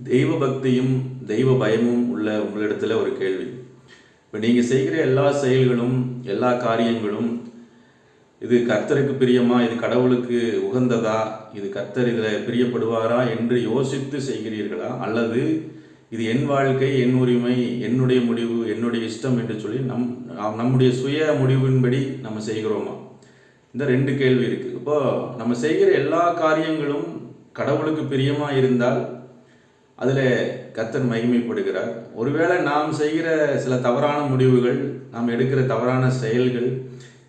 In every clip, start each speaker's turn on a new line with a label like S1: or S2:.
S1: தெய்வ பக்தியும் தெய்வ பயமும் உள்ள உங்களிடத்துல ஒரு கேள்வி. இப்போ நீங்கள் செய்கிற எல்லா செயல்களும் எல்லா காரியங்களும் இது கர்த்தருக்கு பிரியமா இது கடவுளுக்கு உகந்ததா இது கர்த்தர் இதில் பிரியப்படுவாரா என்று யோசித்து செய்கிறீர்களா? அல்லது இது என் வாழ்க்கை என் உரிமை என்னுடைய முடிவு என்னுடைய இஷ்டம் என்று சொல்லி நம் நம்முடைய சுய முடிவின்படி நம்ம செய்கிறோமா? இந்த ரெண்டு கேள்வி இருக்குது இப்போ நம்ம செய்கிற எல்லா காரியங்களும் கடவுளுக்கு பிரியமாக இருந்தால் அதில் கர்த்தர் மகிமைப்படுகிறார். ஒருவேளை நாம் செய்கிற சில தவறான முடிவுகள் நாம் எடுக்கிற தவறான செயல்கள்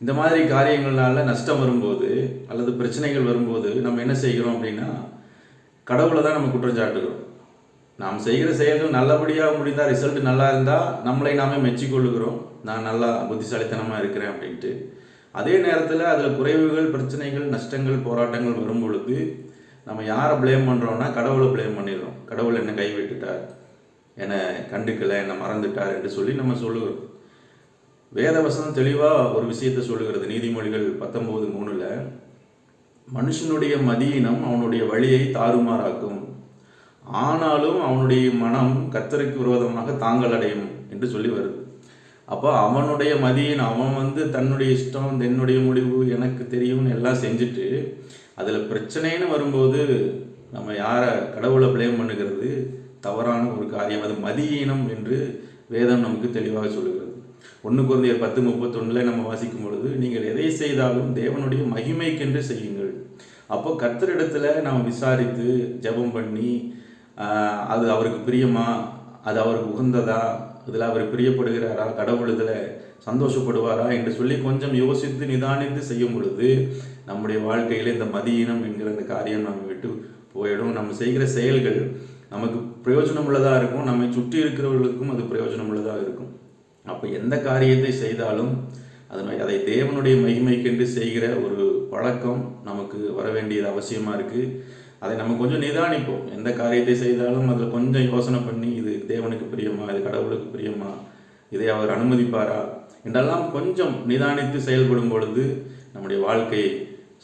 S1: இந்த மாதிரி காரியங்களால நஷ்டம் வரும்போது அல்லது பிரச்சனைகள் வரும்போது நம்ம என்ன செய்கிறோம் அப்படின்னா கடவுளை தான் நம்ம குற்றம் சாட்டுகிறோம். நாம் செய்கிற செயல்கள் நல்லபடியாக முடிந்தால் ரிசல்ட் நல்லா இருந்தால் நம்மளை நாமே மெச்சிக்கொள்ளுகிறோம். நான் நல்லா புத்திசாலித்தனமாக இருக்கிறேன் அப்படின்ட்டு. அதே நேரத்தில் அதில் குறைவுகள் பிரச்சனைகள் நஷ்டங்கள் போராட்டங்கள் வரும் பொழுது நம்ம யாரை ப்ளேம் பண்ணுறோன்னா கடவுளை ப்ளேம் பண்ணிடுறோம். கடவுள் என்னை கைவிட்டுட்டார். என்னை கண்டுக்கலை என்னை மறந்துட்டார் என்று சொல்லி நம்ம சொல்லுகிறோம். வேதவசனம் தெளிவாக ஒரு விஷயத்தை சொல்லுகிறது. நீதிமொழிகள் பத்தொம்போது மூணில் மனுஷனுடைய மதியினம் அவனுடைய வழியை தாறுமாறாக்கும். ஆனாலும் அவனுடைய மனம் கத்தருக்கு விரோதமாக தாங்கள் அடையும் என்று சொல்லி வருது. அப்போ அவனுடைய மதியின் அவன் வந்து தன்னுடைய இஷ்டம் என்னுடைய முடிவு எனக்கு தெரியும்னு எல்லாம் செஞ்சுட்டு அதில் பிரச்சனைன்னு வரும்போது நம்ம யாரை கடவுளை ப்ளேம் பண்ணுகிறது? தவறான ஒரு காரியம். அது மதியீனம் என்று வேதம் நமக்கு தெளிவாக சொல்லுகிறது. ஒன்று குழந்தையர் பத்து முப்பத்தொன்னில் நம்ம வாசிக்கும் பொழுது நீங்கள் எதை செய்தாலும் தேவனுடைய மகிமைக்கென்று செய்யுங்கள். அப்போ கர்த்தரிடத்துல நாம் விசாரித்து ஜெபம் பண்ணி அது அவருக்கு பிரியமா? அது அவருக்கு உகந்ததா? இதில் அவர் பிரியப்படுகிறாரா? கடவுள் இதில் சந்தோஷப்படுவாரா? என்று சொல்லி கொஞ்சம் யோசித்து நிதானித்து செய்யும் பொழுது நம்முடைய வாழ்க்கையில் இந்த மதியினம் என்கிற இந்த காரியம் நம்ம விட்டு போயிடும். நம்ம செய்கிற செயல்கள் நமக்கு பிரயோஜனம் உள்ளதாக இருக்கும். நம்மை சுற்றி இருக்கிறவர்களுக்கும் அது பிரயோஜனம் உள்ளதாக இருக்கும். அப்போ எந்த காரியத்தை செய்தாலும் அதனை அதை தேவனுடைய மகிமைக்கென்று செய்கிற ஒரு பழக்கம் நமக்கு வர வேண்டியது அவசியமாக இருக்குது அதை நம்ம கொஞ்சம் நிதானிப்போம். எந்த காரியத்தை செய்தாலும் அதில் கொஞ்சம் யோசனை பண்ணி இது தேவனுக்கு பிரியமா இது கடவுளுக்கு பிரியமா இதை அவர் அனுமதிப்பாரா என்றெல்லாம் கொஞ்சம் நிதானித்து செயல்படும் பொழுது நம்முடைய வாழ்க்கை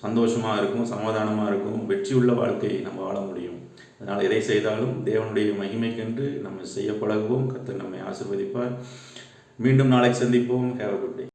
S1: சந்தோஷமாக இருக்கும் சமாதானமாக இருக்கும் வெற்றி உள்ள வாழ்க்கையை நம்ம வாழ முடியும். அதனால் எதை செய்தாலும் தேவனுடைய மகிமைக்கென்று நம்ம செய்ய பழகுவோம் கர்த்தர் நம்மை ஆசிர்வதிப்பார். மீண்டும் நாளைக்கு சந்திப்போம். Have good day